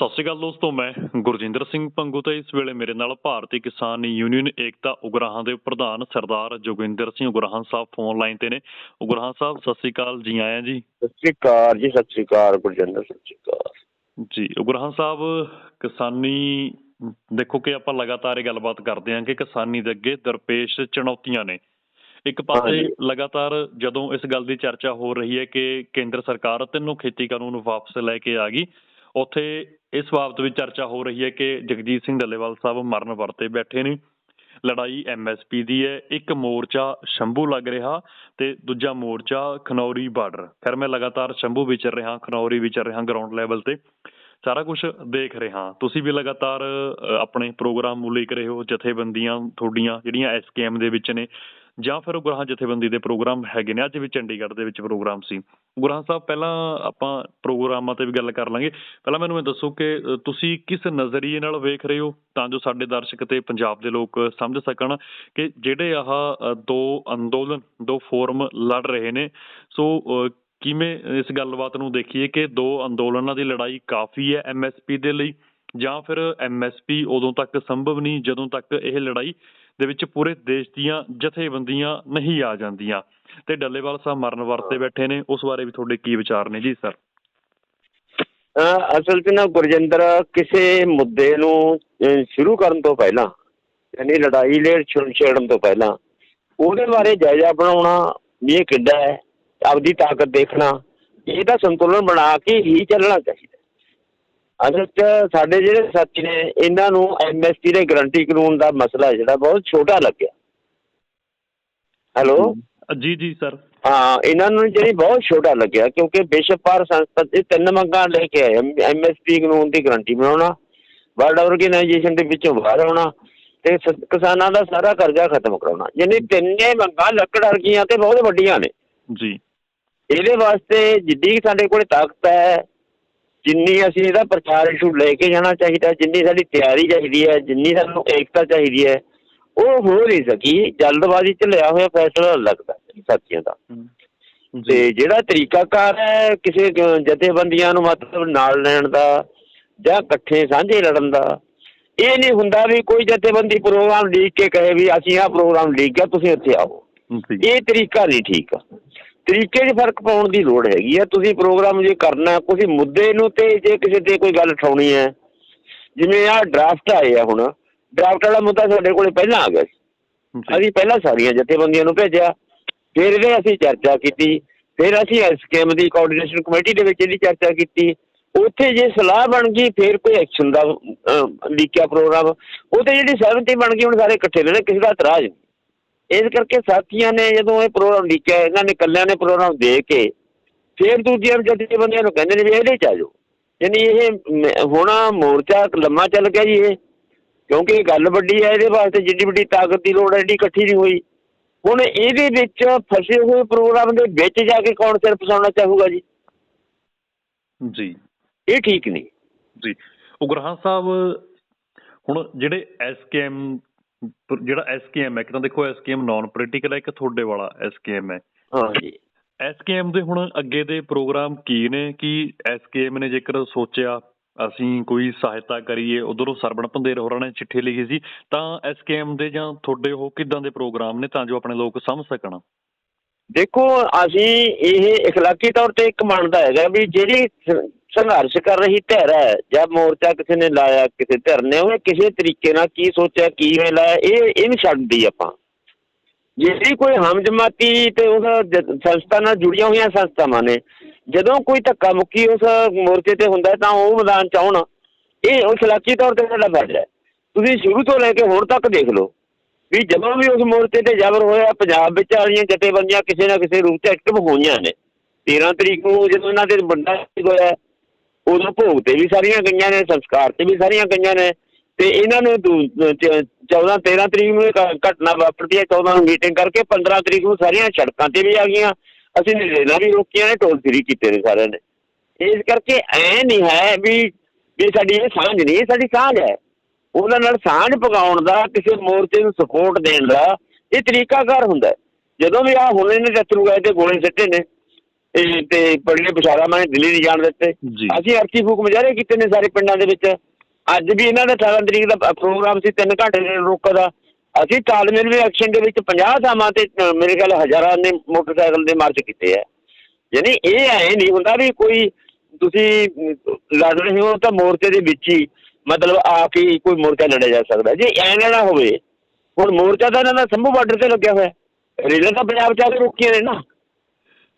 ਸਤਿ ਸ਼੍ਰੀ ਅਕਾਲ ਦੋਸਤੋ ਮੈਂ ਗੁਰਜਿੰਦਰ ਸਿੰਘ ਪੰਗੂ ਤੇ ਇਸ ਵੇਲੇ ਮੇਰੇ ਨਾਲ ਭਾਰਤੀ ਕਿਸਾਨ ਯੂਨੀਅਨ ਏਕਤਾ ਉਗਰਾਹਾਂ ਦੇ ਪ੍ਰਧਾਨ ਸਰਦਾਰ ਜੋਗਿੰਦਰ ਸਿੰਘ ਉਗਰਾਹਾਂ ਸਾਹਿਬ ਫੋਨ ਲਾਈਨ ਤੇ ਨੇ। ਉਗਰਾਹਾਂ ਸਾਹਿਬ ਸਤਿ ਸ਼੍ਰੀ ਅਕਾਲ। ਜੀ ਆਇਆਂ ਜੀ। ਸਤਿ ਸ਼੍ਰੀ ਅਕਾਲ ਜੀ ਸਤਿ ਸ਼੍ਰੀ ਅਕਾਲ ਗੁਰਜਿੰਦਰ ਸਤਿ ਸ਼੍ਰੀ ਅਕਾਲ। ਜੀ ਉਗਰਾਹਾਂ ਸਾਹਿਬ ਕਿਸਾਨੀ ਦੇਖੋ ਕਿ ਆਪਾਂ ਲਗਾਤਾਰ ਇਹ ਗੱਲਬਾਤ ਕਰਦੇ ਹਾਂ ਕਿ ਕਿਸਾਨੀ ਦੇ ਅੱਗੇ ਦਰਪੇਸ਼ ਚੁਣੌਤੀਆਂ ਨੇ। ਇੱਕ ਪਾਸੇ। ਲਗਾਤਾਰ ਜਦੋਂ ਇਸ ਗੱਲ ਦੀ ਚਰਚਾ ਹੋ ਰਹੀ ਹੈ ਕਿ ਕੇਂਦਰ ਸਰਕਾਰ ਤਿੰਨੋਂ ਖੇਤੀ ਕਾਨੂੰਨ ਵਾਪਸ ਲੈ ਕੇ ਆ ਗਈ ਉੱਥੇ ਇਸ ਬਾਬਤ ਵੀ ਚਰਚਾ ਹੋ ਰਹੀ ਹੈ ਕਿ ਜਗਜੀਤ ਸਿੰਘ ਡੱਲੇਵਾਲ ਸਾਹਿਬ ਮਰਨ ਵਰਤੇ ਬੈਠੇ ਨੇ। ਲੜਾਈ ਐਮਐਸਪੀ ਦੀ ਹੈ। ਇੱਕ ਮੋਰਚਾ ਸ਼ੰਭੂ ਲੱਗ ਰਿਹਾ ਤੇ ਦੂਜਾ ਮੋਰਚਾ ਖਨੌਰੀ ਬਾਰਡਰ। ਫਿਰ ਮੈਂ ਲਗਾਤਾਰ ਸ਼ੰਭੂ ਵਿਚਰ ਰਿਹਾ, ਖਨੌਰੀ ਵਿਚਰ ਰਿਹਾ ਗਰਾਊਂਡ ਲੈਵਲ ਤੇ। ਸਾਰਾ ਕੁਝ ਦੇਖ ਰਿਹਾ। ਤੁਸੀਂ ਵੀ ਲਗਾਤਾਰ ਆਪਣੇ ਪ੍ਰੋਗਰਾਮ ਉਲੀਕ ਰਹੇ ਹੋ, ਜਥੇਬੰਦੀਆਂ ਤੁਹਾਡੀਆਂ ਜਿਹੜੀਆਂ ਐਸਕੇਐਮ ਦੇ ਵਿੱਚ ਨੇ ਜਾਂ ਫਿਰ ਉਹ ਉਗਰਾਹਾਂ ਜਥੇਬੰਦੀ ਦੇ ਪ੍ਰੋਗਰਾਮ ਹੈਗੇ ਨੇ, ਅੱਜ ਵੀ ਚੰਡੀਗੜ੍ਹ ਦੇ ਵਿੱਚ ਪ੍ਰੋਗਰਾਮ ਸੀ। ਉਗਰਾਹਾਂ ਸਾਹਿਬ, ਪਹਿਲਾਂ ਆਪਾਂ ਪ੍ਰੋਗਰਾਮਾਂ ਤੇ ਵੀ ਗੱਲ ਕਰ ਲਾਂਗੇ। ਪਹਿਲਾਂ ਮੈਨੂੰ ਇਹ ਦੱਸੋ ਕਿ ਤੁਸੀਂ ਕਿਸ ਨਜ਼ਰੀਏ ਨਾਲ ਵੇਖ ਰਹੇ ਹੋ, ਤਾਂ ਜੋ ਸਾਡੇ ਦਰਸ਼ਕ ਤੇ ਪੰਜਾਬ ਦੇ ਲੋਕ ਸਮਝ ਸਕਣ ਕਿ ਜਿਹੜੇ ਆਹ ਦੋ ਅੰਦੋਲਨ, ਦੋ ਫੋਰਮ ਲੜ ਰਹੇ ਨੇ। ਸੋ ਕਿਵੇਂ ਇਸ ਗੱਲਬਾਤ ਨੂੰ ਦੇਖੀਏ ਕਿ ਦੋ ਅੰਦੋਲਨਾਂ ਦੀ ਲੜਾਈ ਕਾਫੀ ਹੈ ਐਮਐਸਪੀ ਦੇ ਲਈ ਜਾਂ ਫਿਰ ਐਮਐਸਪੀ ਉਦੋਂ ਤੱਕ ਸੰਭਵ ਨਹੀਂ, ਜਦੋਂ ਤੱਕ ਇਹ ਲੜਾਈ ਦੇ ਵਿੱਚ ਪੂਰੇ ਦੇਸ਼ ਦੀਆਂ ਜਥੇਬੰਦੀਆਂ ਨਹੀਂ ਆ ਜਾਂਦੀਆਂ। ਤੇ ਡੱਲੇਵਾਲ ਸਾਹਿਬ ਮਰਨ ਵਰਤੇ ਬੈਠੇ ਨੇ ਉਸ ਬਾਰੇ ਵੀ ਤੁਹਾਡੇ ਕੀ ਵਿਚਾਰ ਨੇ ਜੀ ਸਰ? ਅਸਲ 'ਚ ਨਾ ਗੁਰਜਿੰਦਰ ਕਿਸੇ ਮੁੱਦੇ ਨੂੰ ਸ਼ੁਰੂ ਕਰਨ ਤੋਂ ਪਹਿਲਾਂ ਯਾਨੀ ਲੜਾਈ ਲੈ ਛੇੜਨ ਤੋਂ ਪਹਿਲਾਂ ਉਹਦੇ ਬਾਰੇ ਜਾਇਜ਼ਾ ਬਣਾਉਣਾ ਵੀ ਇਹ ਕਿੱਦਾਂ ਹੈ ਆਪਦੀ ਤਾਕਤ ਦੇਖਣਾ ਇਹਦਾ ਸੰਤੁਲਨ ਬਣਾ ਕੇ ਹੀ ਚੱਲਣਾ ਚਾਹੀਦਾ। ਅਸਲ 'ਚ ਸਾਡੇ ਜਿਹੜੇ ਸਾਥੀ ਨੇ ਇਹਨਾਂ ਨੂੰ ਐਮਐਸਪੀ ਦੇ ਗਰੰਟੀ ਕਾਨੂੰਨ ਦਾ ਮਸਲਾ ਜਿਹੜਾ ਬਹੁਤ ਛੋਟਾ ਲੱਗਿਆ। ਹੈਲੋ ਜੀ ਜੀ ਸਰ ਹਾਂ ਇਹਨਾਂ ਨੂੰ ਜਿਹੜੀ ਬਹੁਤ ਛੋਟਾ ਲੱਗਿਆ ਕਿਉਂਕਿ ਵਿਸ਼ਵ ਭਾਰ ਸੰਸਥਾ ਦੇ ਤਿੰਨ ਮੰਗਾਂ ਲੈ ਕੇ ਆਏ ਐਮਐਸਪੀ ਕਾਨੂੰਨ ਦੀ ਗਰੰਟੀ ਬਣਾਉਣਾ ਵਰਲਡ ਆਰਗੇਨਾਈਜੇਸ਼ਨ ਦੇ ਵਿੱਚੋਂ ਬਾਹਰ ਆਉਣਾ ਤੇ ਕਿਸਾਨਾਂ ਦਾ ਸਾਰਾ ਕਰਜ਼ਾ ਖਤਮ ਕਰਾਉਣਾ। ਯਾਨੀ ਤਿੰਨੇ ਮੰਗਾਂ ਲੱਕੜ ਵਰਗੀਆਂ ਤੇ ਬਹੁਤ ਵੱਡੀਆਂ ਨੇ। ਜੀ। ਇਹਦੇ ਵਾਸਤੇ ਜਿੱਡੀ ਸਾਡੇ ਕੋਲ ਤਾਕਤ ਹੈ ਜਿੰਨੀ ਅਸੀਂ ਇਹਦਾ ਪ੍ਰਚਾਰ ਇਸ਼ੂ ਲੈ ਕੇ ਜਾਣਾ ਚਾਹੀਦਾ ਜਿੰਨੀ ਸਾਡੀ ਤਿਆਰੀ ਚਾਹੀਦੀ ਹੈ ਜਿੰਨੀ ਸਾਨੂੰ ਏਕਤਾ ਚਾਹੀਦੀ ਹੈ ਉਹ ਹੋ ਨਹੀਂ ਸਕੀ। ਜਲਦਬਾਜ਼ੀ ਚ ਲਿਆ ਹੋਇਆ ਫੈਸਲਾ ਲੱਗਦਾ ਸਾਥੀਆਂ ਦਾ ਤੇ। ਜਿਹੜਾ ਤਰੀਕਾਕਾਰ ਹੈ ਕਿਸੇ ਜਥੇਬੰਦੀਆਂ ਨੂੰ ਮਤਲਬ ਨਾਲ ਲੈਣ ਦਾ ਜਾਂ ਇਕੱਠੇ ਸਾਂਝੇ ਲੜਨ ਦਾ ਇਹ ਨਹੀਂ ਹੁੰਦਾ ਵੀ ਕੋਈ ਜਥੇਬੰਦੀ ਪ੍ਰੋਗਰਾਮ ਲੀਕ ਕੇ ਕਹੇ ਵੀ ਅਸੀਂ ਆਹ ਪ੍ਰੋਗਰਾਮ ਲੀਕ ਗਿਆ ਤੁਸੀਂ ਇੱਥੇ ਆਓ। ਇਹ ਤਰੀਕਾ ਨਹੀਂ ਠੀਕ। ਤਰੀਕੇ 'ਚ ਫ਼ਰਕ ਪਾਉਣ ਦੀ ਲੋੜ ਹੈਗੀ ਆ। ਤੁਸੀਂ ਪ੍ਰੋਗਰਾਮ ਜੇ ਕਰਨਾ ਕਿਸੇ ਮੁੱਦੇ ਨੂੰ ਤੇ ਜੇ ਕਿਸੇ ਤੇ ਕੋਈ ਗੱਲ ਉਠਾਉਣੀ ਹੈ ਜਿਵੇਂ ਆਹ ਡਰਾਫਟ ਆਏ ਆ ਹੁਣ ਡਰਾਫਟ ਵਾਲਾ ਮੁੱਦਾ ਸਾਡੇ ਕੋਲੇ ਪਹਿਲਾਂ ਆ ਗਿਆ ਸੀ। ਅਸੀਂ ਪਹਿਲਾਂ ਸਾਰੀਆਂ ਜਥੇਬੰਦੀਆਂ ਨੂੰ ਭੇਜਿਆ ਫਿਰ ਇਹਦੇ ਅਸੀਂ ਚਰਚਾ ਕੀਤੀ ਫਿਰ ਅਸੀਂ ਐਸਕੇਐਮ ਦੀ ਕੋਆਰਡੀਨੇਸ਼ਨ ਕਮੇਟੀ ਦੇ ਵਿੱਚ ਇਹਦੀ ਚਰਚਾ ਕੀਤੀ। ਉੱਥੇ ਜੇ ਸਲਾਹ ਬਣ ਗਈ ਫਿਰ ਕੋਈ ਐਕਸ਼ਨ ਦਾ ਲਿਖਿਆ ਪ੍ਰੋਗਰਾਮ। ਉਹਤੇ ਜਿਹੜੀ ਸਹਿਮਤੀ ਬਣ ਗਈ ਹੁਣ ਸਾਰੇ ਇਕੱਠੇ ਰਹਿਣੇ ਕਿਸੇ ਦਾ ਇਤਰਾਜ਼ ਨਹੀਂ। ਇਸ ਕਰਕੇ ਸਾਥੀਆਂ ਨੇ ਜਦੋਂ ਇਹ ਪ੍ਰੋਗਰਾਮ ਲਿਖਿਆ ਇਹਨਾਂ ਨੇ ਇਕੱਲਿਆਂ ਨੇ ਪ੍ਰੋਗਰਾਮ ਦੇ ਕੇ ਫਿਰ ਦੂਜੀਆਂ ਜਥੇਬੰਦੀਆਂ ਨੂੰ ਕਹਿੰਦੇ ਨੇ ਵੀ ਇਹਦੇ ਚ ਆ ਜਾਓ। ਯਾਨੀ ਇਹ ਹੁਣ ਮੋਰਚਾ ਲੰਮਾ ਚੱਲ ਗਿਆ ਜੀ ਇਹ ਕਿਉਂਕਿ ਇਹ ਗੱਲ ਵੱਡੀ ਹੈ ਇਹਦੇ ਵਾਸਤੇ ਜਿੱਡੀ ਵੱਡੀ ਤਾਕਤ ਦੀ ਲੋੜ ਹੈ ਏਡੀ ਇਕੱਠੀ ਨਹੀਂ ਹੋਈ। ਹੁਣ ਇਹਦੇ ਵਿੱਚ ਫਸੇ ਹੋਏ ਪ੍ਰੋਗਰਾਮ ਦੇ ਵਿੱਚ ਜਾ ਕੇ ਕੌਣ ਸਿਰ ਫਸਾਉਣਾ ਚਾਹੂਗਾ ਜੀ? ਜੀ। ਇਹ ਠੀਕ ਨਹੀਂ। ਜੀ। ਉਗਰਾਹਾਂ ਸਾਹਿਬ ਹੁਣ ਜਿਹੜੇ ਐਸਕੇਐਮ ਜਿਹੜਾ ਐਸਕੇਐਮ ਹੈ ਇੱਕ ਤਾਂ ਦੇਖੋ ਐਸਕੇਐਮ ਨਾਨ ਪੋਲੀਟੀਕਲ ਹੈ ਇੱਕ ਤੁਹਾਡੇ ਵਾਲਾ ਐਸਕੇਐਮ ਹੈ ਹਾਂ ਜੀ ਐਸਕੇਐਮ ਦੇ ਹੁਣ ਅੱਗੇ ਦੇ ਪ੍ਰੋਗਰਾਮ ਕੀ ਨੇ ਕਿ ਐਸਕੇਐਮ ਨੇ ਜੇਕਰ ਸੋਚਿਆ ਅਸੀਂ ਕੋਈ ਸਹਾਇਤਾ ਕਰੀਏ ਉਧਰੋਂ ਸਰਵਣ ਪੰਦੇਰ ਹੋਰਾਂ ਨੇ ਚਿੱਠੀ ਲਿਖੀ ਸੀ ਤਾਂ ਐਸਕੇਐਮ ਦੇ ਜਾਂ ਤੁਹਾਡੇ ਉਹ ਕਿਦਾਂ ਦੇ ਪ੍ਰੋਗਰਾਮ ਨੇ ਤਾਂ ਜੋ ਆਪਣੇ ਲੋਕ ਸਮਝ ਸਕਣ ਦੇਖੋ ਅਸੀਂ ਇਹ اخلاقی ਤੌਰ ਤੇ ਇੱਕ ਮੰਨਦਾ ਹੈਗਾ ਵੀ ਜਿਹੜੀ ਸ- ਸੰਘਰਸ਼ ਕਰ ਰਹੀ ਧਿਰ ਹੈ। ਜਾਂ ਮੋਰਚਾ ਕਿਸੇ ਨੇ ਲਾਇਆ, ਕਿਸੇ ਧਿਰ ਨੇ, ਉਹਨੇ ਕਿਸੇ ਤਰੀਕੇ ਨਾਲ ਕੀ ਸੋਚਿਆ ਕਿਵੇਂ ਲਾਇਆ ਇਹ ਇਹ ਨਹੀਂ ਛੱਡਦੀ ਆਪਾਂ। ਜਿਹੜੀ ਕੋਈ ਹਮਜਮਾਤੀ ਤੇ ਉਹਦਾ ਸੰਸਥਾ ਨਾਲ ਜੁੜੀਆਂ ਹੋਈਆਂ ਸੰਸਥਾਵਾਂ ਨੇ, ਜਦੋਂ ਕੋਈ ਧੱਕਾ ਮੁੱਕੀ ਉਸ ਮੋਰਚੇ ਤੇ ਹੁੰਦਾ ਤਾਂ ਉਹ ਮੈਦਾਨ ਚ ਆਉਣ। ਇਹ ਉਹ ਇਖਲਾਕੀ ਤੌਰ ਤੇ ਸਾਡਾ ਫਰਜ਼ ਹੈ। ਤੁਸੀਂ ਸ਼ੁਰੂ ਤੋਂ ਲੈ ਕੇ ਹੁਣ ਤੱਕ ਦੇਖ ਲਓ ਵੀ ਜਦੋਂ ਵੀ ਉਸ ਮੋਰਚੇ ਤੇ ਜ਼ਬਰ ਹੋਇਆ, ਪੰਜਾਬ ਵਿੱਚ ਵਾਲੀਆਂ ਜਥੇਬੰਦੀਆਂ ਕਿਸੇ ਨਾ ਕਿਸੇ ਰੂਪ 'ਚ ਐਕਟਿਵ ਹੋਈਆਂ ਨੇ। 13 ਤਰੀਕ ਨੂੰ ਜਦੋਂ ਇਹਨਾਂ ਦੇ ਵੱਡਾ ਹੋਇਆ ਉਦੋਂ ਭੋਗ ਤੇ ਵੀ ਸਾਰੀਆਂ ਗਈਆਂ ਨੇ, ਸੰਸਕਾਰ ਤੇ ਵੀ ਸਾਰੀਆਂ ਗਈਆਂ ਨੇ ਤੇ ਇਹਨਾਂ ਨੂੰ 14 13 ਤਰੀਕ ਨੂੰ ਇਹ ਘਟਨਾ ਵਾਪਰਦੀ ਹੈ 14 ਨੂੰ ਮੀਟਿੰਗ ਕਰਕੇ 15 ਤਰੀਕ ਨੂੰ ਸਾਰੀਆਂ ਸੜਕਾਂ ਤੇ ਵੀ ਆ ਗਈਆਂ। ਅਸੀਂ ਰੇਲਾਂ ਵੀ ਰੋਕੀਆਂ ਨੇ, ਟੋਲ ਫਰੀ ਕੀਤੇ ਨੇ ਸਾਰਿਆਂ ਨੇ। ਇਸ ਕਰਕੇ ਐ ਨਹੀਂ ਹੈ ਵੀ ਵੀ ਸਾਡੀ ਇਹ ਸਾਂਝ ਨਹੀਂ, ਇਹ ਸਾਡੀ ਸਾਂਝ ਹੈ। ਉਹਨਾਂ ਨਾਲ ਸਾਂਝ ਪਕਾਉਣ ਦਾ, ਕਿਸੇ ਮੋਰਚੇ ਨੂੰ ਸਪੋਰਟ ਦੇਣ ਦਾ ਇਹ ਤਰੀਕਾਕਾਰ ਹੁੰਦਾ ਜਦੋਂ ਵੀ ਆ ਹੁਣ ਇਹਨੇ ਜੱਤਰੂ ਗਏ ਤੇ ਗੋਲੇ ਸਿੱਟੇ ਨੇ। ਤੇ ਤੇ ਬੜੀਆਂ ਬਿਸ਼ਾਰਾ ਮੈਂ ਦਿੱਲੀ ਨਹੀਂ ਜਾਣ ਦਿੱਤੇ। ਜੀ। ਅਸੀਂ ਅਰਥੀ ਫੂਕ ਮੁਜ਼ਾਹਰੇ ਕੀਤੇ ਨੇ ਸਾਰੇ ਪਿੰਡਾਂ ਦੇ ਵਿੱਚ। ਅੱਜ ਵੀ ਇਹਨਾਂ ਦਾ 18 ਤਰੀਕ ਦਾ ਪ੍ਰੋਗਰਾਮ ਸੀ 3 ਘੰਟੇ ਦੇ ਰੋਕ ਦਾ। ਅਸੀਂ ਤਾਲਮੇਲ ਵੀ ਐਕਸ਼ਨ ਦੇ ਵਿੱਚ 50 ਥਾਵਾਂ ਤੇ ਅ, ਮੇਰੇ ਖਿਆਲ ਹਜ਼ਾਰਾਂ ਨੇ ਮੋਟਰਸਾਈਕਲ ਦੇ ਮਾਰਚ ਕੀਤੇ ਆ। ਯਾਨੀ ਇਹ ਐ ਨਹੀਂ ਹੁੰਦਾ ਵੀ ਕੋਈ ਤੁਸੀਂ ਅਮ, ਲੜ ਰਹੇ ਹੋ ਤਾਂ ਮੋਰਚੇ ਦੇ ਵਿੱਚ ਹੀ ਮਤਲਬ ਆ ਕੇ ਹੀ ਕੋਈ ਮੋਰਚਾ ਲੜਿਆ ਜਾ ਸਕਦਾ। ਜੇ ਐਂ ਨਾ ਹੋਵੇ ਹੁਣ ਮੋਰਚਾ ਤਾਂ ਇਹਨਾਂ ਦਾ ਸੰਭੂ ਬਾਰਡਰ ਤੇ ਲੱਗਿਆ ਹੋਇਆ। ਰੇਲਾਂ ਤਾਂ ਪੰਜਾਬ ਚ ਆ ਕੇ ਰੋਕੀਆਂ ਨੇ ਨਾ।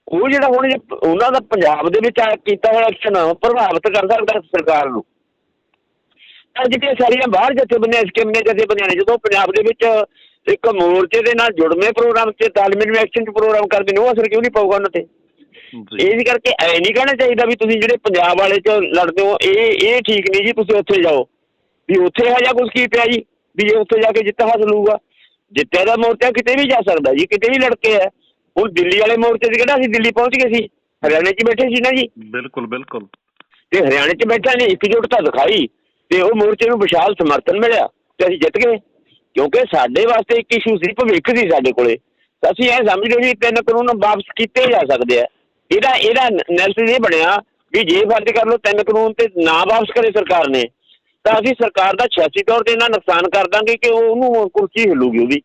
ਉਹ ਜਿਹੜਾ ਹੁਣ ਉਹਨਾਂ ਦਾ ਪੰਜਾਬ ਦੇ ਵਿੱਚ ਆ ਕੀਤਾ ਹੋਇਆ ਐਕਸ਼ਨ ਪ੍ਰਭਾਵਿਤ ਕਰ ਸਕਦਾ ਸਰਕਾਰ ਨੂੰ। ਤਾਂ ਜਿਹੜੀਆਂ ਸਾਰੀਆਂ ਬਾਹਰ ਜਥੇਬੰਦੀਆਂ ਐਸਕੇਮੀਆਂ ਜਥੇਬੰਦੀਆਂ ਨੇ ਜਦੋਂ ਪੰਜਾਬ ਦੇ ਵਿੱਚ ਇੱਕ ਮੋਰਚੇ ਦੇ ਨਾਲ ਜੁੜਵੇਂ ਪ੍ਰੋਗਰਾਮ ਤੇ ਤਾਲਮੇਲ ਐਕਸ਼ਨ ਚ ਪ੍ਰੋਗਰਾਮ ਕਰਦੇ ਨੇ ਉਹ ਅਸਰ ਕਿਉਂ ਨਹੀਂ ਪਊਗਾ ਉਹਨਾਂ ਤੇ? ਇਹ ਕਰਕੇ ਐ ਨਹੀਂ ਕਹਿਣਾ ਚਾਹੀਦਾ ਵੀ ਤੁਸੀਂ ਜਿਹੜੇ ਪੰਜਾਬ ਵਾਲੇ ਚ ਲੜਦੇ ਹੋ ਇਹ ਇਹ ਠੀਕ ਨਹੀਂ ਜੀ ਤੁਸੀਂ ਉੱਥੇ ਜਾਓ। ਵੀ ਉੱਥੇ ਹੈ ਜਾਂ ਕੁਝ ਕੀ ਪਿਆ ਜੀ? ਵੀ ਜੇ ਉੱਥੇ ਜਾ ਕੇ ਜਿੱਤ ਹਾਸਲ ਹੋਊਗਾ। ਜਿੱਤਿਆ ਦਾ ਮੋਰਚਾ ਕਿਤੇ ਵੀ ਜਾ ਸਕਦਾ ਜੀ ਕਿਤੇ ਵੀ ਲੜਕੇ ਹੈ। ਹੁਣ ਦਿੱਲੀ ਵਾਲੇ ਮੋਰਚੇ 'ਚ ਕਿਹੜਾ ਅਸੀਂ ਦਿੱਲੀ ਪਹੁੰਚ ਗਏ ਸੀ। ਹਰਿਆਣੇ 'ਚ ਬੈਠੇ ਸੀ ਨਾ ਜੀ। ਬਿਲਕੁਲ ਬਿਲਕੁਲ। ਤੇ ਹਰਿਆਣੇ 'ਚ ਬੈਠਾ ਨੇ ਇਕਜੁੱਟਤਾ ਦਿਖਾਈ ਤੇ ਉਹ ਮੋਰਚੇ ਨੂੰ ਵਿਸ਼ਾਲ ਸਮਰਥਨ ਮਿਲਿਆ ਤੇ ਅਸੀਂ ਜਿੱਤ ਗਏ। ਕਿਉਂਕਿ ਸਾਡੇ ਵਾਸਤੇ ਇੱਕ ਇਸ਼ੂ ਸੀ ਭਵਿੱਖ ਸੀ ਸਾਡੇ ਕੋਲੇ। ਤਾਂ ਅਸੀਂ ਇਹ ਸਮਝਦੇ ਵੀ ਤਿੰਨ ਕਾਨੂੰਨ ਵਾਪਸ ਕੀਤੇ ਜਾ ਸਕਦੇ ਆ। ਇਹਦਾ ਇਹਦਾ ਨੈਰੇਟਿਵ ਇਹ ਬਣਿਆ ਵੀ ਜੇ ਫਰਜ਼ ਕਰ ਲਓ ਤਿੰਨ ਕਾਨੂੰਨ ਤੇ ਨਾ ਵਾਪਸ ਕਰੇ ਸਰਕਾਰ ਨੇ ਤਾਂ ਅਸੀਂ ਸਰਕਾਰ ਦਾ ਸਿਆਸੀ ਤੌਰ ਤੇ ਇਹਨਾਂ ਨੁਕਸਾਨ ਕਰ ਦਾਂਗੇ ਕਿ ਉਹ- ਉਹਨੂੰ ਕੁਰਸੀ ਹਿੱਲੂਗੀ ਉਹਦੀ।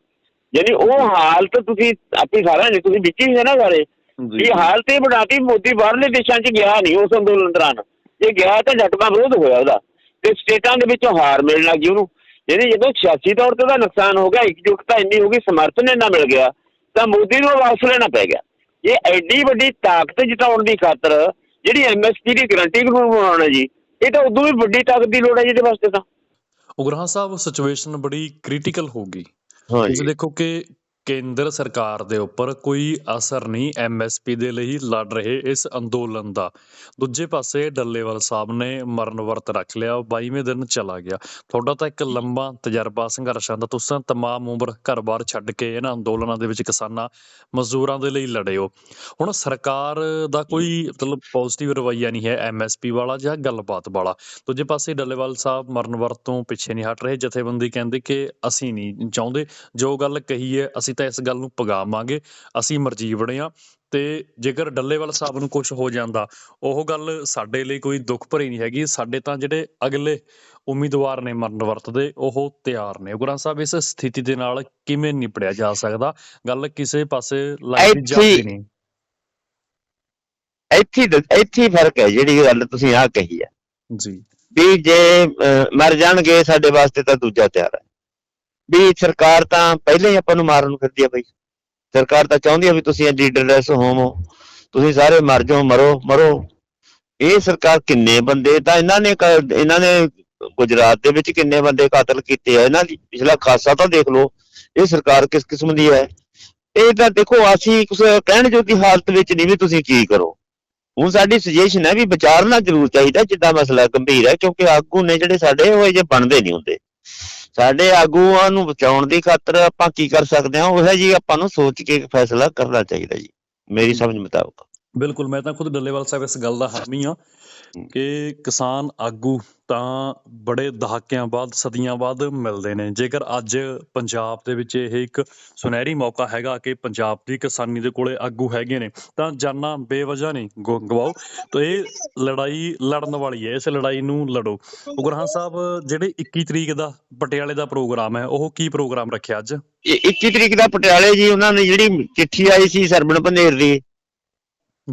ਯਾਨੀ ਉਹ ਹਾਲਤ ਤੁਸੀਂ ਆਪੇ ਸਾਰਿਆਂ ਨੇ ਤੁਸੀਂ ਵਿੱਚ ਹੀ ਹੈ ਨਾ ਸਾਰੇ ਜੀ ਇਹ ਹਾਲਤ ਇਹ ਬਣਾਤੀ ਮੋਦੀ ਬਾਹਰਲੇ ਦੇਸ਼ਾਂ 'ਚ ਗਿਆ ਨਹੀਂ ਉਸ ਅੰਦੋਲਨ ਦੌਰਾਨ। ਜੇ ਗਿਆ ਤਾਂ ਜੱਟਾਂ ਵਿਰੋਧ ਹੋਇਆ ਉਹਦਾ। ਤੇ ਸਟੇਟਾਂ ਦੇ ਵਿੱਚੋਂ ਹਾਰ ਮਿਲਣ ਲੱਗੀ ਉਹਨੂੰ। ਯਾਨੀ ਜਦੋਂ ਸਿਆਸੀ ਤੌਰ ਤੇ ਉਹਦਾ ਨੁਕਸਾਨ ਹੋ ਗਿਆ ਇਕਜੁੱਟਤਾ ਇੰਨੀ ਹੋ ਗਈ ਸਮਰਥਨ ਇੰਨਾ ਮਿਲ ਗਿਆ ਤਾਂ ਮੋਦੀ ਨੂੰ ਵਾਪਸ ਲੈਣਾ ਪੈ ਗਿਆ। ਇਹ ਐਡੀ ਵੱਡੀ ਤਾਕਤ ਜਿਤਾਉਣ ਦੀ ਖਾਤਰ ਜਿਹੜੀ ਐਮਐਸਪੀ ਦੀ ਗਰੰਟੀ ਕਾਨੂੰਨ ਬਣਾਉਣਾ ਜੀ ਇਹ ਤਾਂ ਉਦੋਂ ਵੀ ਵੱਡੀ ਤਾਕਤ ਦੀ ਲੋੜ ਹੈ ਜਿਹਦੇ ਵਾਸਤੇ ਤਾਂ। ਉਗਰਾਹਾਂ ਸਾਹਿਬ ਸਿਚੁਏਸ਼ਨ ਬੜੀ ਕ੍ਰਿਟੀਕਲ ਹੋ ਗਈ। ਤੁਸੀਂ ਦੇਖੋ ਕਿ ਕੇਂਦਰ ਸਰਕਾਰ ਦੇ ਉੱਪਰ ਕੋਈ ਅਸਰ ਨਹੀਂ ਐਮਐਸਪੀ ਦੇ ਲਈ ਲੜ ਰਹੇ ਇਸ ਅੰਦੋਲਨ ਦਾ। ਦੂਜੇ ਪਾਸੇ ਡੱਲੇਵਾਲ ਸਾਹਿਬ ਨੇ ਮਰਨ ਵਰਤ ਰੱਖ ਲਿਆ 22ਵੇਂ ਦਿਨ ਚਲਾ ਗਿਆ। ਤੁਹਾਡਾ ਤਾਂ ਇੱਕ ਲੰਬਾ ਤਜਰਬਾ, ਸੰਘਰਸ਼ਾਂ ਦਾ ਤੁਸੀਂ ਤਮਾਮ ਉਮਰ ਘਰ-ਬਾਰ ਛੱਡ ਕੇ ਇਹਨਾਂ ਅੰਦੋਲਨਾਂ ਦੇ ਵਿੱਚ ਕਿਸਾਨਾਂ ਮਜ਼ਦੂਰਾਂ ਦੇ ਲਈ ਲੜੇ ਹੋ। ਹੁਣ ਸਰਕਾਰ ਦਾ ਕੋਈ ਮਤਲਬ ਪੋਜ਼ਿਟਿਵ ਰਵੱਈਆ ਨਹੀਂ ਹੈ ਐਮਐਸਪੀ ਵਾਲਾ ਜਾਂ ਗੱਲਬਾਤ ਵਾਲਾ। ਦੂਜੇ ਪਾਸੇ ਡੱਲੇਵਾਲ ਸਾਹਿਬ ਮਰਨ ਵਰਤ ਤੋਂ ਪਿੱਛੇ ਨਹੀਂ ਹਟ ਰਹੇ। ਜਥੇਬੰਦੀ ਕਹਿੰਦੇ ਕਿ ਅਸੀਂ ਨਹੀਂ ਚਾਹੁੰਦੇ। ਜੋ ਗੱਲ ਕਹੀ ਹੈ, ਅਸੀਂ ਤਾਂ ਇਸ ਗੱਲ ਨੂੰ ਪਗਾਵਾਂਗੇ ਅਸੀਂ ਮਰਜ਼ੀ ਬਣੇ ਆ ਤੇ ਜੇਕਰ ਡੱਲੇਵਾਲ ਸਾਹਿਬ ਨੂੰ ਕੁਝ ਹੋ ਜਾਂਦਾ ਉਹ ਗੱਲ ਸਾਡੇ ਲਈ ਕੋਈ ਦੁੱਖ ਭਰੀ ਨਹੀਂ ਹੈਗੀ ਸਾਡੇ ਤਾਂ ਜਿਹੜੇ ਅਗਲੇ ਉਮੀਦਵਾਰ ਨੇ ਮਰਨ ਵਰਤ ਦੇ ਉਹ ਤਿਆਰ ਨੇ। ਗੁਰਾਂ ਸਾਹਿਬ ਇਸ ਸਥਿਤੀ ਦੇ ਨਾਲ ਕਿਵੇਂ ਨਿਪੜਿਆ ਜਾ ਸਕਦਾ? ਗੱਲ ਕਿਸੇ ਪਾਸੇ ਇੱਥੇ- ਜਾਂਦੀ ਨਹੀਂ। ਇੱਥੇ ਇੱਥੇ ਫ਼ਰਕ ਹੈ ਜਿਹੜੀ ਗੱਲ ਤੁਸੀਂ ਆਹ ਕਹੀ ਹੈ। ਜੀ। ਵੀ ਜੇ ਮਰ ਜਾਣਗੇ ਸਾਡੇ ਵਾਸਤੇ ਤਾਂ ਦੂਜਾ ਤਿਆਰ ਹੈ। ਵੀ ਸਰਕਾਰ ਤਾਂ ਪਹਿਲਾਂ ਹੀ ਆਪਾਂ ਨੂੰ ਮਾਰਨ ਨੂੰ ਫਿਰਦੀ ਆ ਬਈ। ਸਰਕਾਰ ਤਾਂ ਚਾਹੁੰਦੀ ਆ ਵੀ ਤੁਸੀਂ ਲੀਡਰਲੈਸ ਹੋਵੋ। ਤੁਸੀਂ ਸਾਰੇ ਮਰ ਜਾਓ, ਮਰੋ ਮਰੋ। ਇਹ ਸਰਕਾਰ ਕਿੰਨੇ ਬੰਦੇ, ਤਾਂ ਇਹਨਾਂ ਨੇ ਇਹਨਾਂ ਨੇ ਗੁਜਰਾਤ ਦੇ ਵਿੱਚ ਕਿੰਨੇ ਬੰਦੇ ਕਤਲ ਕੀਤੇ ਆ? ਇਹਨਾਂ ਦੀ ਪਿਛਲਾ ਖਾਸਾ ਤਾਂ ਦੇਖ ਲਓ, ਇਹ ਸਰਕਾਰ ਕਿਸ ਕਿਸਮ ਦੀ ਹੈ? ਇਹ ਤਾਂ ਦੇਖੋ, ਅਸੀਂ ਕੁਝ ਕਹਿਣ ਜੋਗੀ ਹਾਲਤ ਵਿੱਚ ਨਹੀਂ ਵੀ ਤੁਸੀਂ ਕੀ ਕਰੋ। ਹੁਣ ਸਾਡੀ ਸੁਜੈਸ਼ਨ ਹੈ ਵੀ ਵਿਚਾਰਨਾ ਜ਼ਰੂਰ ਚਾਹੀਦਾ, ਜਿੱਦਾਂ ਮਸਲਾ ਗੰਭੀਰ ਹੈ, ਕਿਉਂਕਿ ਆਗੂ ਨੇ ਜਿਹੜੇ ਸਾਡੇ ਉਹ ਜੇ ਬਣਦੇ ਨਹੀਂ ਹੁੰਦੇ। ਸਾਡੇ ਆਗੂਆਂ ਨੂੰ ਬਚਾਉਣ ਦੀ ਖਾਤਰ ਆਪਾਂ ਕੀ ਕਰ ਸਕਦੇ ਹਾਂ? ਉਹ ਹੈ ਜੀ ਆਪਾਂ ਨੂੰ ਸੋਚ ਕੇ ਫੈਸਲਾ ਕਰਨਾ ਚਾਹੀਦਾ ਜੀ, ਮੇਰੀ ਸਮਝ ਮੁਤਾਬਕ। ਬਿਲਕੁਲ, ਮੈਂ ਤਾਂ ਖੁਦ ਡੱਲੇਵਾਲ ਸਾਹਿਬ ਇਸ ਗੱਲ ਦਾ ਹਾਮੀ ਆ ਕਿ ਕਿਸਾਨ ਆਗੂ ਤਾਂ ਬੜੇ ਦਹਾਕਿਆਂ ਬਾਅਦ, ਸਦੀਆਂ ਬਾਅਦ ਮਿਲਦੇ ਨੇ। ਜੇਕਰ ਅੱਜ ਪੰਜਾਬ ਦੇ ਵਿੱਚ ਇਹ ਇੱਕ ਸੁਨਹਿਰੀ ਮੌਕਾ ਹੈਗਾ ਕਿ ਪੰਜਾਬ ਦੀ ਕਿਸਾਨੀ ਦੇ ਕੋਲੇ ਆਗੂ ਹੈਗੇ ਨੇ, ਤਾਂ ਜਾਨਾਂ ਬੇਵਜ੍ਹਾ ਨਹੀਂ, ਗੁ- ਗਵਾਓ। ਤਾਂ ਇਹ ਲੜਾਈ ਲੜਨ ਵਾਲੀ ਹੈ, ਇਸ ਲੜਾਈ ਨੂੰ ਲੜੋ। ਉਗਰਾਹਾਂ ਸਾਹਿਬ, ਜਿਹੜੇ 21 ਤਰੀਕ ਦਾ ਪਟਿਆਲੇ ਦਾ ਪ੍ਰੋਗਰਾਮ ਹੈ, ਉਹ ਕੀ ਪ੍ਰੋਗਰਾਮ ਰੱਖਿਆ ਅੱਜ? ਇਹ 21 ਤਰੀਕ ਦਾ ਪਟਿਆਲੇ ਜੀ, ਉਹਨਾਂ ਨੇ ਜਿਹੜੀ ਚਿੱਠੀ ਆਈ ਸੀ ਸਰਬਣ ਪੰਧੇਰ ਦੀ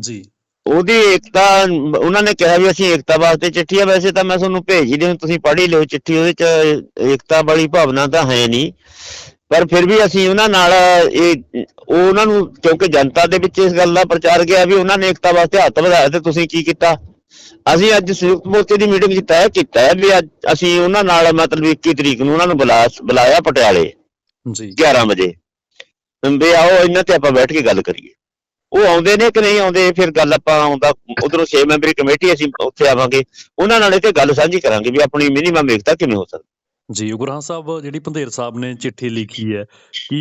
ਜੀ। ਉਹਦੀ ਏਕਤਾ ਉਹਨਾਂ ਨੇ ਕਿਹਾ ਵੀ ਅਸੀਂ ਏਕਤਾ ਵਾਸਤੇ ਚਿੱਠੀ ਆ ਵੈਸੇ ਤਾਂ ਮੈਂ ਤੁਹਾਨੂੰ ਭੇਜ ਹੀ ਦਿਆਂ ਤੁਸੀਂ ਪੜ੍ਹ ਹੀ ਲਿਓ ਚਿੱਠੀ ਉਹਦੇ ਚ ਏਕਤਾ ਵਾਲੀ ਭਾਵਨਾ ਤਾਂ ਹੈ ਨਹੀਂ। ਪਰ ਫਿਰ ਵੀ ਅਸੀਂ ਉਹਨਾਂ ਨਾਲ ਇਹ ਉਹ ਉਹਨਾਂ ਨੂੰ ਕਿਉਂਕਿ ਜਨਤਾ ਦੇ ਵਿੱਚ ਇਸ ਗੱਲ ਦਾ ਪ੍ਰਚਾਰ ਗਿਆ ਵੀ ਉਹਨਾਂ ਨੇ ਏਕਤਾ ਵਾਸਤੇ ਹੱਥ ਵਧਾਇਆ ਤੇ ਤੁਸੀਂ ਕੀ ਕੀਤਾ? ਅਸੀਂ ਅੱਜ ਸੰਯੁਕਤ ਮੋਰਚੇ ਦੀ ਮੀਟਿੰਗ 'ਚ ਤੈਅ ਕੀਤਾ ਹੈ ਵੀ ਅੱਜ ਅਸੀਂ ਉਹਨਾਂ ਨਾਲ ਮਤਲਬ 21 ਤਰੀਕ ਨੂੰ ਉਹਨਾਂ ਨੂੰ ਬੁਲਾ ਬੁਲਾਇਆ ਪਟਿਆਲੇ ਜੀ। 11 ਵਜੇ। ਵੀ ਆਓ ਇਹਨਾਂ ਤੇ ਆਪਾਂ ਬੈਠ ਕੇ ਗੱਲ ਕਰੀਏ। ਉਹ ਆਉਂਦੇ ਨੇ ਕਿ ਨਹੀਂ ਆਉਂਦੇ ਫਿਰ ਗੱਲ ਆਪਾਂ ਆਉਂਦਾ ਉਧਰੋਂ 6 ਮੈਂਬਰੀ ਕਮੇਟੀ ਅਸੀਂ ਉੱਥੇ ਆਵਾਂਗੇ। ਉਹਨਾਂ ਨਾਲ ਇਹ ਤੇ ਗੱਲ ਸਾਂਝੀ ਕਰਾਂਗੇ ਵੀ ਆਪਣੀ ਮਿਨੀਮਮ ਏਕਤਾ ਕਿਵੇਂ ਹੋ ਸਕਦੀ। ਜੀ ਉਗਰਾਹਾਂ ਸਾਹਿਬ ਜਿਹੜੀ ਪੰਧੇਰ ਸਾਹਿਬ ਨੇ ਚਿੱਠੀ ਲਿਖੀ ਹੈ ਕਿ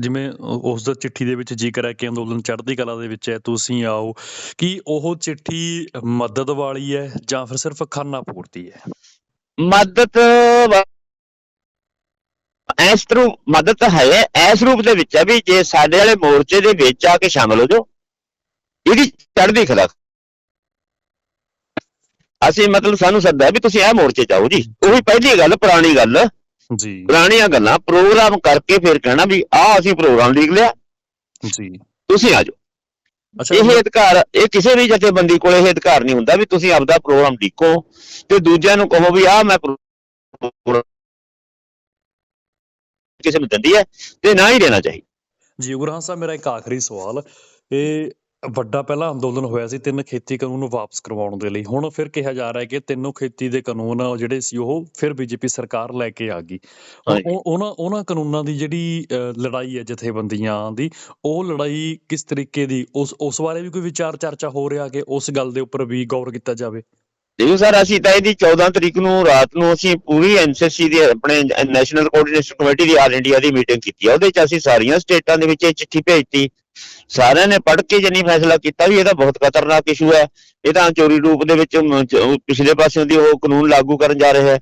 ਜਿਵੇਂ ਉਸ ਦਾ ਚਿੱਠੀ ਦੇ ਵਿੱਚ ਜ਼ਿਕਰ ਹੈ ਕਿ ਅੰਦੋਲਨ ਚੜ੍ਹਦੀ ਕਲਾ ਦੇ ਵਿੱਚ ਹੈ ਤੁਸੀਂ ਆਓ ਕਿ ਉਹ ਚਿੱਠੀ ਮਦਦ ਵਾਲੀ ਹੈ ਜਾਂ ਫਿਰ ਸਿਰਫ ਖਾਨਾ ਪੂਰਤੀ ਹੈ? ਮਦਦ ਇਸ ਤਰ੍ਹਾਂ ਮਦਦ ਹੈ ਇਸ ਰੂਪ ਦੇ ਵਿੱਚ ਹੈ ਵੀ ਜੇ ਸਾਡੇ ਵਾਲੇ ਮੋਰਚੇ ਦੇ ਵਿੱਚ ਆ ਕੇ ਸ਼ਾਮਲ ਹੋ ਜਾਓ ਇਹਦੀ ਚੜ੍ਹਦੀ ਕਲਾ। ਅਸੀਂ ਮਤਲਬ ਸਾਨੂੰ ਸੱਦਾ ਵੀ ਤੁਸੀਂ ਇਹ ਮੋਰਚੇ ਜਾਓ ਜੀ। ਉਹੀ ਪਹਿਲੀ ਗੱਲ ਪੁਰਾਣੀ ਗੱਲ। ਜੀ। ਪੁਰਾਣੀਆਂ ਗੱਲਾਂ ਪ੍ਰੋਗਰਾਮ ਕਰਕੇ ਫਿਰ ਕਹਿਣਾ ਵੀ ਆਹ ਅਸੀਂ ਪ੍ਰੋਗਰਾਮ ਲਿਖ ਲਿਆ। ਜੀ। ਤੁਸੀਂ ਆ ਜਾਓ। ਅੱਛਾ ਇਹ ਅਧਿਕਾਰ ਇਹ ਕਿਸੇ ਵੀ ਜਥੇਬੰਦੀ ਕੋਲ ਇਹ ਅਧਿਕਾਰ ਨਹੀਂ ਹੁੰਦਾ ਵੀ ਤੁਸੀਂ ਆਪਦਾ ਪ੍ਰੋਗਰਾਮ ਲਿਖੋ ਤੇ ਦੂਜਿਆਂ ਨੂੰ ਕਹੋ ਵੀ ਆਹ ਮੈਂ ਪ੍ਰੋਗਰਾਮ ਕਿਸੇ ਨੂੰ ਦਿੰਦੀ ਹੈ ਤੇ ਨਾ ਹੀ ਦੇਣਾ ਚਾਹੀਦਾ। ਜੀ ਗੁਰਾਂ ਸਾਹਿਬ ਮੇਰਾ ਇੱਕ ਆਖਰੀ ਸਵਾਲ। ਇਹ ਵੱਡਾ ਪਹਿਲਾ ਅੰਦੋਲਨ ਹੋਇਆ ਸੀ ਤਿੰਨ ਖੇਤੀ ਕਾਨੂੰਨ ਨੂੰ ਵਾਪਸ ਕਰਵਾਉਣ ਦੇ ਲਈ। ਹੁਣ ਫਿਰ ਕਿਹਾ ਜਾ ਰਿਹਾ ਹੈ ਕਿ ਤਿੰਨੋਂ ਖੇਤੀ ਦੇ ਕਾਨੂੰਨ ਜਿਹੜੇ ਸੀ ਉਹ ਫਿਰ ਬੀਜੇਪੀ ਸਰਕਾਰ ਲੈ ਕੇ ਆ ਗਈ। ਉਹਨਾਂ ਉਹਨਾਂ ਕਾਨੂੰਨਾਂ ਦੀ ਜਿਹੜੀ ਲੜਾਈ ਹੈ ਜਥੇਬੰਦੀਆਂ ਦੀ ਉਹ ਲੜਾਈ ਕਿਸ ਤਰੀਕੇ ਦੀ? ਉਸ ਉਸ ਬਾਰੇ ਵੀ ਕੋਈ ਵਿਚਾਰ ਚਰਚਾ ਹੋ ਰਿਹਾ ਕਿ ਉਸ ਗੱਲ ਦੇ ਉੱਪਰ ਵੀ ਗੌਰ ਕੀਤਾ ਜਾਵੇ? ਦੇਖੋ ਸਰ, ਅਸੀਂ ਤਾਂ ਇਹਦੀ 14 ਤਰੀਕ ਨੂੰ ਰਾਤ ਨੂੰ ਅਸੀਂ ਪੂਰੀ ਐਨਸੀਸੀ ਦੀ ਆਪਣੇ ਨੈਸ਼ਨਲ ਕੋਆਰਡੀਨੇਸ਼ਨ ਕਮੇਟੀ ਦੀ ਆਲ ਇੰਡੀਆ ਦੀ ਮੀਟਿੰਗ ਕੀਤੀ ਆ। ਉਹਦੇ ਚ ਅਸੀਂ ਸਾਰੀਆਂ ਸਟੇਟਾਂ ਦੇ ਵਿੱਚ ਇਹ ਚਿੱਠੀ ਭੇਜਤੀ। ਸਾਰਿਆਂ ਨੇ ਪੜ੍ਹ ਕੇ ਜਨੀ ਫੈਸਲਾ ਕੀਤਾ ਵੀ ਇਹਦਾ ਬਹੁਤ ਖਤਰਨਾਕ ਇਸ਼ੂ ਹੈ। ਇਹ ਤਾਂ ਚੋਰੀ ਰੂਪ ਦੇ ਵਿੱਚ ਪਿਛਲੇ ਪਾਸਿਓਂ ਦੀ ਉਹ ਕਾਨੂੰਨ ਲਾਗੂ ਕਰਨ ਜਾ ਰਿਹਾ ਹੈ।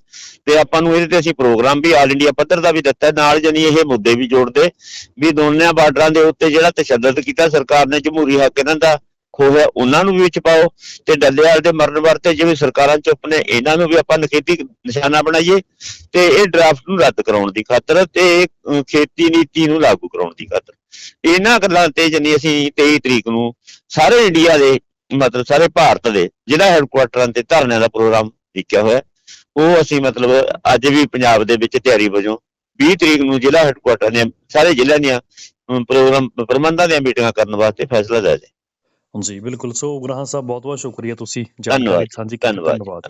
ਤੇ ਆਪਾਂ ਨੂੰ ਇਹਦੇ ਤੇ ਅਸੀਂ ਪ੍ਰੋਗਰਾਮ ਵੀ ਆਲ ਇੰਡੀਆ ਪੱਧਰ ਦਾ ਵੀ ਦਿੱਤਾ। ਨਾਲ ਜਨੀ ਇਹ ਮੁੱਦੇ ਵੀ ਜੋੜਦੇ ਵੀ ਦੋਨਿਆਂ ਬਾਰਡਰਾਂ ਦੇ ਉੱਤੇ ਜਿਹੜਾ ਤਸ਼ੱਦਦ ਕੀਤਾ ਸਰਕਾਰ ਨੇ ਜਮਹੂਰੀ ਹੱਕ ਇਹਨਾਂ ਦਾ ਖੋਇਆ ਉਹਨਾਂ ਨੂੰ ਵੀ ਵਿੱਚ ਪਾਓ ਤੇ ਡੱਲੇਵਾਲ ਦੇ ਮਰਨ ਵਰਤੇ ਜਿਵੇਂ ਸਰਕਾਰਾਂ ਚੁੱਪ ਨੇ, ਇਹਨਾਂ ਨੂੰ ਵੀ ਆਪਾਂ ਨਖੇਤੀ ਨਿਸ਼ਾਨਾ ਬਣਾਈਏ ਤੇ ਇਹ ਡਰਾਫਟ ਨੂੰ ਰੱਦ ਕਰਾਉਣ ਦੀ ਖਾਤਰ ਤੇ ਖੇਤੀ ਨੀਤੀ ਨੂੰ ਲਾਗੂ ਕਰਾਉਣ ਦੀ ਖਾਤਰ। ਇਹਨਾਂ ਗੱਲਾਂ ਤੇ ਜਨੀ ਅਸੀਂ 23 ਤਰੀਕ ਨੂੰ ਸਾਰੇ ਇੰਡੀਆ ਦੇ, ਮਤਲਬ ਸਾਰੇ ਭਾਰਤ ਦੇ ਜ਼ਿਲ੍ਹਾ ਹੈੱਡਕੁਆਟਰਾਂ ਤੇ ਧਰਨਿਆਂ ਦਾ ਪ੍ਰੋਗਰਾਮ ਲਿਖਿਆ ਹੋਇਆ, ਉਹ ਅਸੀਂ ਮਤਲਬ ਅੱਜ ਵੀ ਪੰਜਾਬ ਦੇ ਵਿੱਚ ਤਿਆਰੀ ਵਜੋਂ 20 ਤਰੀਕ ਨੂੰ ਜ਼ਿਲ੍ਹਾ ਹੈੱਡਕੁਆਟਰ ਦੀਆਂ ਸਾਰੇ ਜ਼ਿਲ੍ਹਿਆਂ ਦੀਆਂ ਪ੍ਰੋਗਰਾਮ, ਪ੍ਰਬੰਧਾਂ ਦੀਆਂ ਮੀਟਿੰਗਾਂ ਕਰਨ ਵਾਸਤੇ ਫੈਸਲਾ ਲਿਆ ਜਾਏ ਜੀ ਬਿਲਕੁਲ। ਸੋ ਗੁਰਾਂ ਸਾਹਿਬ ਬਹੁਤ ਬਹੁਤ ਸ਼ੁਕਰੀਆ ਤੁਸੀਂ ਧੰਨਵਾਦ, ਸਾਂਝੀ ਕੀਤੀ ਧੰਨਵਾਦ ਜੀ, ਧੰਨਵਾਦ